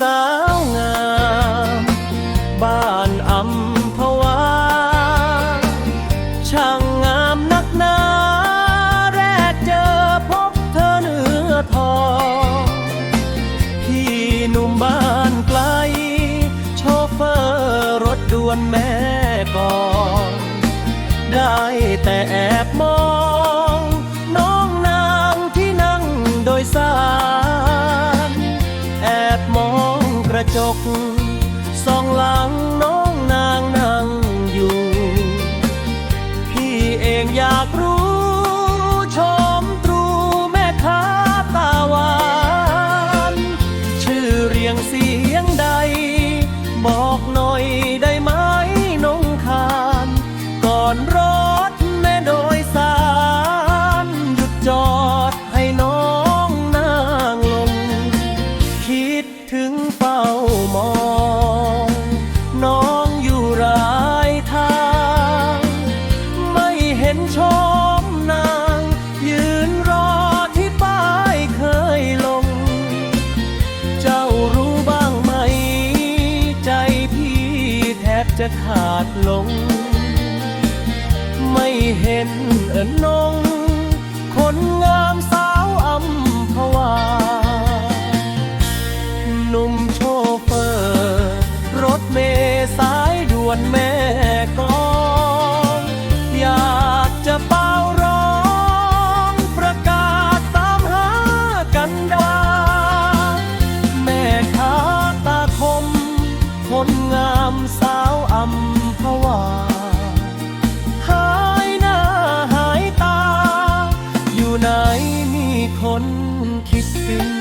สาวงาม บ้านอัมพวา ช่างงามนักหนาแรกเจอพบเธอเนื้อทองพี่หนุ่มบ้านไกล โชเฟอร์รถด่วนแม่ก่อน ได้แต่แอบมอง กสองหลังน้องนางนั่งอยู่ พี่เองอยากรู้ ห็นชมนาง ยืนรอที่ป้ายเคยลง เจ้ารู้บ้างไหม ใจพี่แทบจะขาดลง ไม่เห็นเอินนง คนงามสาวอัมพวานุ่มโชเฟอร์ รถเมสายด่วนแม คนคิดถึง